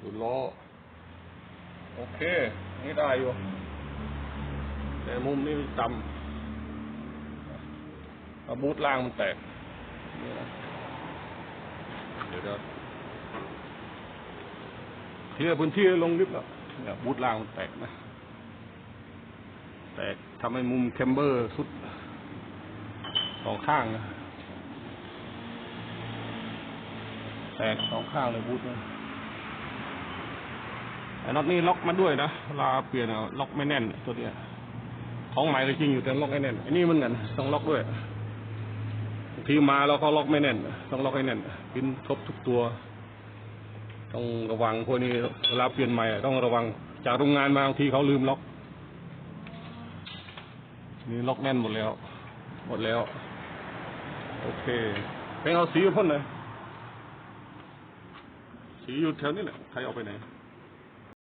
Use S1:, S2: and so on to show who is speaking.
S1: ดูล้อ โอเค นี่ได้อยู่ แต่มุมนี้ต่ำเอาบูทล่างมันแตกนี่นะเดี๋ยวเดี๋ยวเคลียร์พื้นที่ลงลิฟต์ล้วเนี่ยบูทล่างมันแตกนะ แตกทำให้มุมแคมเบอร์สุดสองข้างนะแตกสองข้างเลยบูทนะ ไอ้น็อตนี่ล็อกมาด้วยนะเวลาเปลี่ยนล็อกไม่แน่นตัวเนี้ยของใหม่ก็จริงอยู่แต่ล็อกไม่แน่นอันนี้เหมันกันต้องล็อกด้วยทีมาแล้วก็ล็อกไม่แน่น ต้องล็อกให้แน่นพินครบทุกตัว ต้องระวังพวกนี้เวลาเปลี่ยนใหม่ต้องระวังจากโรงงานมาบางทีเขาลืมล็อกนี่ล็อกแน่นหมดแล้ว หมดแล้ว โอเคเป็นเอาสีพ่นเลยสีอยู่แถวนี้แหละใครเอาไปไหน